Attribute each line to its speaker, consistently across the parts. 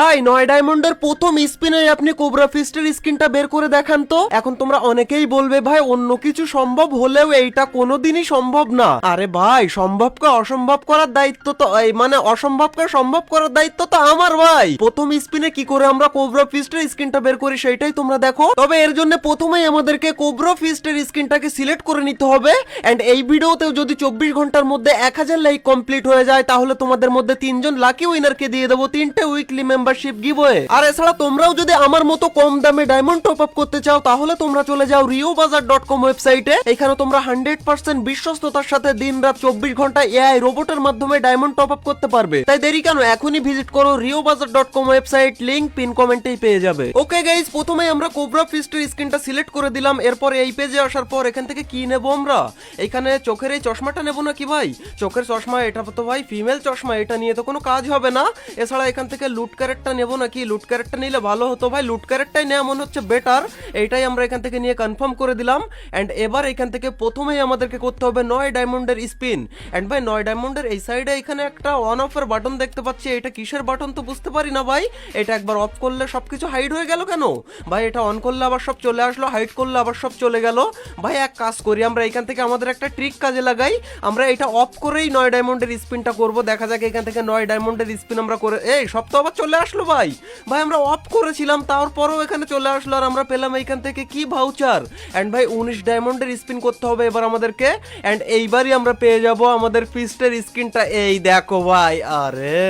Speaker 1: ভাই নয় ডায়মন্ডের প্রথম স্পিনে আপনি কোবরা ফিস্টের স্কিনটা বের করে দেখান তো। এখন তোমরা অনেকেই বলবে, ভাই, অন্য কিছু সম্ভব হলেও এইটা কোনোদিনই সম্ভব না। আরে ভাই, সম্ভবকে অসম্ভব করার দায়িত্ব তো, এই মানে অসম্ভবকে সম্ভব করার দায়িত্ব তো আমার, ভাই। প্রথম স্পিনে কি করে আমরা কোবরা ফিস্টের স্কিনটা বের করি সেটাই তোমরা দেখো। তবে এর জন্য প্রথমেই আমাদেরকে কোবরা ফিস্টের স্কিনটাকে সিলেক্ট করে নিতে হবে। এন্ড এই ভিডিওতেও যদি চব্বিশ ঘণ্টার মধ্যে এক হাজার লাইক কমপ্লিট হয়ে যায়, তাহলে তোমাদের মধ্যে তিনজন লাকি উইনারকে দিয়ে দেবো। তিনটে উইকলি মেম্বারশিপ গিভওয়ে আর এছাড়া তোমরাও যদি আমার মতো কম দামে ডায়মন্ড টপ আপ করতে চাও, তাহলে তোমরা চলে যাও রিও বাজার ডট কম ওয়েবসাইটে এখানে তোমরা হান্ড্রেড পার্সেন্ট বিশ্বস্ততার সাথে দিন রাত চব্বিশ ঘণ্টা এআই রোবটের মাধ্যমে ডায়মন্ড টপ আপ করতে পারবে। তাই দেরি কেন? এখনই ভিজিট করো Rio Bazar dot com website link pin কমেন্টেই পেয়ে যাবে। ওকে গাইজ প্রথমে আমরা কোবরা ফিস্টের স্ক্রিনটা সিলেক্ট করে দিলাম। এরপর এই পেজে আসার পর এখান থেকে কি নেব আমরা? এখানে চোখের এই চশমাটা নেব না কি ভাই? চোখের চশমা, এটা তো ভাই ফিমেল চশমা, এটা নিয়ে তো কোনো কাজ হবে না। এছাড়া এখান থেকে লুট ক্যারেটটা নেব নাকি? লুট ক্যারেটটা নিলে ভালো হতো ভাই। লুট ক্যারেটটাই নেওয়া মনে হচ্ছে বেটার এইটাই আমরা এখান থেকে নিয়ে কনফার্ম করে দিলাম। অ্যান্ড এবার এখান থেকে প্রথমেই আমাদেরকে করতে হবে নয় ডায়মন্ডের স্পিন অ্যান্ড ভাই, নয় ডায়মন্ডের এই সাইডে এখানে একটা অন অফের বাটন দেখতে পাচ্ছি। এটা কিসের বাটন তো বুঝতে পারি না ভাই। এটা একবার অফ করলে সব কিছু হাইড হয়ে গেল কেন? ভাই, এটা অন করলে আবার সব চলে আসলো হাইড করলে আবার সব চলে গেল। ভাই, এক কাজ করি, আমরা এখান থেকে আমাদের একটা ট্রিক কাজে লাগাই। আমরা এটা অফ করেই নয় ডায়মন্ডের স্পিনটা করব। দেখা যাক এখান থেকে নয় ডায়মন্ডের স্পিন আমরা করে এই, সব তো আবার চলে আসলো ভাই? ভাই, আমরা অফ করেছিলাম, তারপরও এখানে চলে আসলো আর আমরা পেলাম এখান থেকে কি ভাউচার অ্যান্ড ভাই, উনিশ ডায়মন্ডের স্পিন করতে হবে এবার আমাদেরকে। অ্যান্ড এইবারই আমরা পেয়ে যাব আমাদের ফিস্টের স্কিনটা। এই দেখো ভাই, আরে!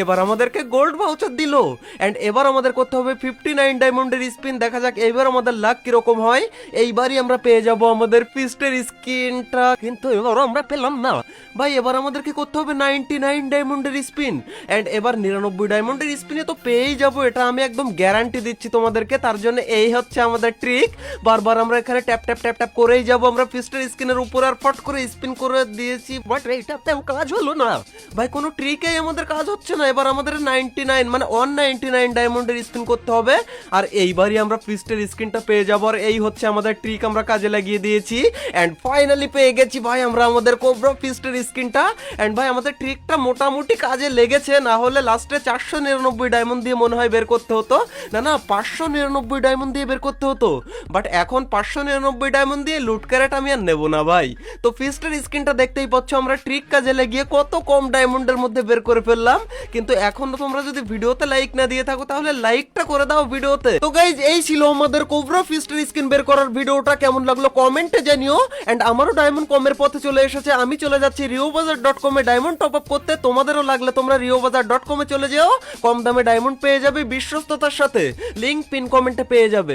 Speaker 1: এবার আমাদেরকে গোল্ড ভাউচার দিল। অ্যান্ড এবার আমাদের করতে হবে ফিফটি নাইন ডায়মন্ডের স্পিন দেখা যাক এইবার আমাদের লাক কীরকম হয়। এইবারই আমরা পেয়ে যাব আমাদের ফিস্টের স্কিনটা। কিন্তু এবার আমরা পেলাম না। ভাই, এবার আমাদেরকে করতে হবে নাইনটি নাইন ডায়মন্ডের স্পিন অ্যান্ড এবার নিরানব্বই ডায়মন্ডের স্পিনে তো পেয়েই যাব, এটা আমি একদম গ্যারান্টি দিচ্ছি তোমাদেরকে, তার জন্য এই হচ্ছে আমাদের ট্রিক বারবার আমরা এখানে ট্যাপ ট্যাপ ট্যাপ ট্যাপ করেই যাব, আমরা ফিস্টের স্কিনের উপর আর ফট করে স্পিন করে দিয়েছি। বাট এইটাতেও কাজ হলো না। ভাই, কোনো ট্রিকেই আমাদের কাজ হচ্ছে না। এবার আমাদের নাইনটি নাইন মানে ওয়ান নাইনটি নাইন ডায়মন্ডের স্পিন করতে হবে। আর এইবারই আমরা ফিস্টের স্কিনটা পেয়ে যাব, আর এই হচ্ছে আমাদের ট্রিক আমরা কাজে লাগিয়ে দিয়েছি। অ্যান্ড ফাইনালি পেয়ে গেছি ভাই আমরা আমাদের কোবরা ফিস্টের স্কিনটা অ্যান্ড ভাই, আমাদের ট্রিকটা মোটামুটি কাজে লেগেছে, না হলে লাস্টে চারশো নিরানব্বই ডায়মন্ড দিয়ে মনে হয় বের করতে হতো। না না, পাঁচশো নিরানব্বই ডায়মন্ড দিয়ে বের করতে হতো। বাট এখন পাঁচশো নিরানব্বই ডায়মন্ড দিয়ে লুট ক্যারেট আমি আর নেব না ভাই। তো ফিস্টের স্কিনটা দেখতেই পাচ্ছ, আমরা ট্রিক কাজে লাগিয়ে কত কম ডায়মন্ডের মধ্যে বের করে ফেললাম। কিন্তু এখন তোমরা যদি ভিডিওতে লাইক না দিয়ে থাকো, তাহলে লাইকটা করে দাও ভিডিওতে। তো গাইজ এই ছিল আমাদের কোবরা ফিস্টের স্ক্রিন বের করার ভিডিওটা। কেমন লাগল কমেন্টে জানিও। অ্যান্ড আমারও ডায়মন্ড কমের পথে চলে এসেছে। আমি চলে যাচ্ছি রিও বাজার ডট কমে ডায়মন্ড টপ আপ করতে। তোমাদেরও লাগলে তোমরা রিও বাজার ডট কমে চলে যেও। কম দামে ডায়মন্ড পেয়ে যাবে বিশ্বস্ততার সাথে। লিঙ্ক পিন কমেন্টে পেয়ে যাবে।